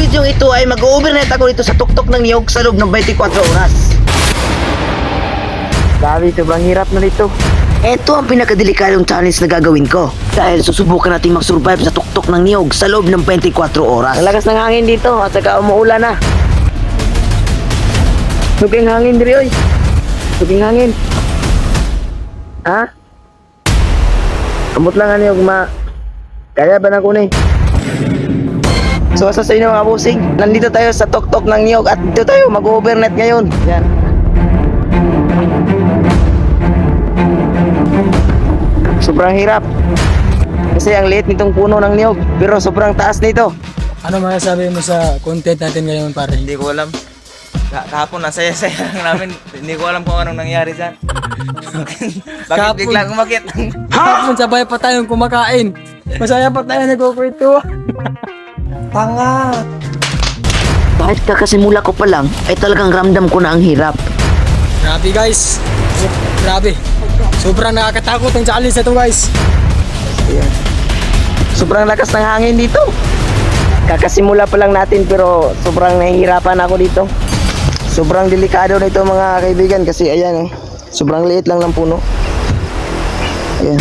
video ito ay mag-overnight ako dito sa tuktok ng niyog sa loob ng 24 oras. Grabe, sobrang hirap na dito. Ito ang pinakadelikadong challenge na gagawin ko. Dahil susubukan natin mag-survive sa tuktok ng niyog sa loob ng 24 oras. Ang lakas ng hangin dito at saka umuulan na. Suking hangin diri oy. Suking hangin. Ha? Amot lang ani og ma. Kaya ba na kunin? So sa sa inyo mga busing, nandito tayo sa tuktok ng niyog at dito tayo mag-overnight ngayon. Yan. Sobrang hirap. Kasi ang liit nitong puno ng niyog, pero sobrang taas nito. Ano masasabi mo sa content natin ngayon pare? Hindi ko alam. Ka- kahapon ang saya-saya lang namin. Hindi ko alam kung anong nangyari dyan. Bakit Kahapon. biglang umakit? Hapon sabay pa tayong kumakain. Masaya pa tayo nagkukwento. Kahit kakasimula ko pa lang, ay talagang ramdam ko na ang hirap. Grabe guys. Grabe. Sobrang nakakatakot ang challenge na to guys. Sobrang lakas ng hangin dito. Kakasimula pa lang natin pero sobrang nahihirapan ako dito. Sobrang delikado nito mga kaibigan kasi ayan oh. Sobrang liit lang ng puno. Ayan.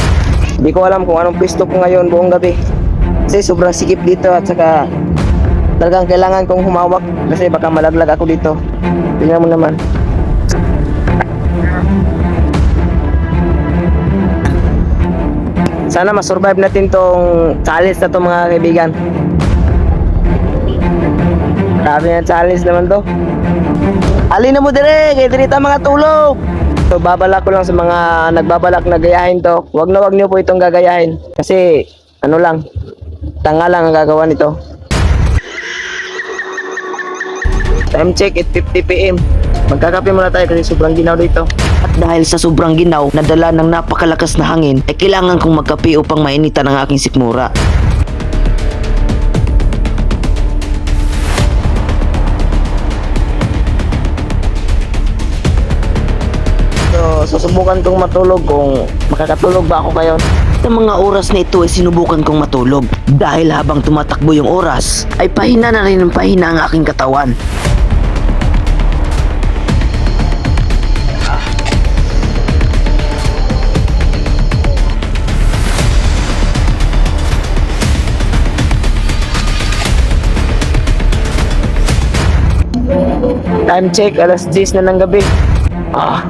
Hindi ko alam kung anong pisto ko ngayon buong gabi. Kasi sobrang sikip dito at saka talagang kailangan kong humawak kasi baka malaglag ako dito. Tingnan mo naman. Sana ma-survive natin tong challenge na to mga kaibigan. Grabe na challenge naman to. Alin na mo dire, kay diri ta mga tulog. So babalak ko lang sa mga nagbabalak na gayahin to. Wag na wag niyo po itong gagayahin kasi ano lang, tanga lang ang gagawa nito. Time check at 50 PM. Magkakape muna tayo kasi sobrang ginaw dito. At dahil sa sobrang ginaw na dala ng napakalakas na hangin, ay kailangan kong magkape upang mainitan ang aking sikmura. So, susubukan kong matulog kung makakatulog ba ako ngayon. Sa mga oras na ito ay sinubukan kong matulog dahil habang tumatakbo yung oras ay pahina na rin ng pahina ang aking katawan. Time check, alas 10 na ng gabi. Ah.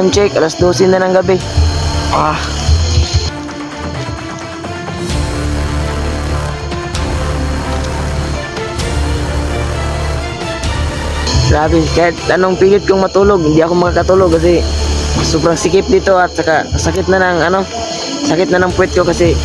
Time check, alas 12 na ng gabi. Ah. Grabe, kahit anong pilit kong matulog, hindi ako makakatulog kasi sobrang sikip dito at saka sakit na ng ano, sakit na ng puwet ko kasi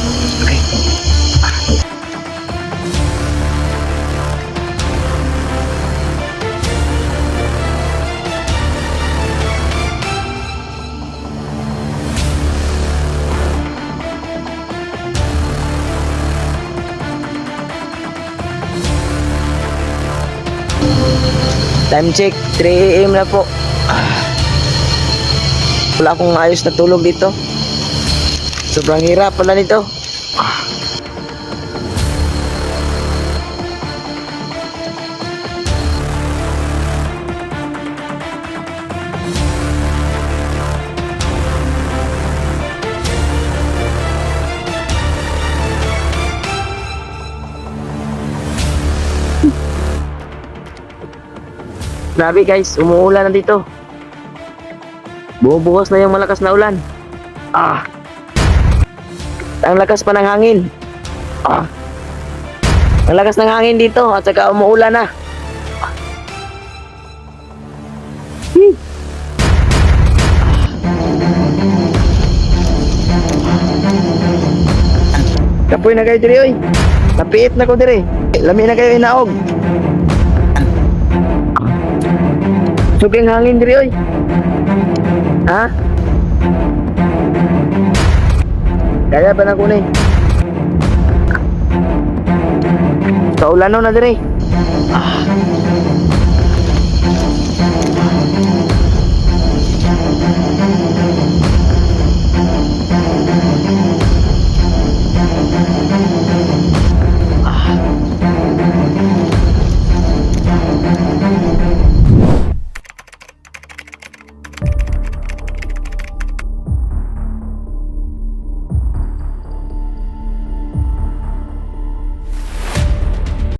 Time check, 3 a.m. na po. Ah. Wala akong ayos na tulog dito. Sobrang hirap pala nito. Grabe guys, umuulan na dito. Bumubuhos na yung malakas na ulan. Ah. Ang lakas pa ng hangin. Ah. Ang lakas ng hangin dito at saka umuulan na. Ah. Kapoy na kayo diri oy. Napiit na ko dire. Lami na kayo inaog. Suging hangin dire oy. Ha? Kaya ba na kunay? Kaulano na dire.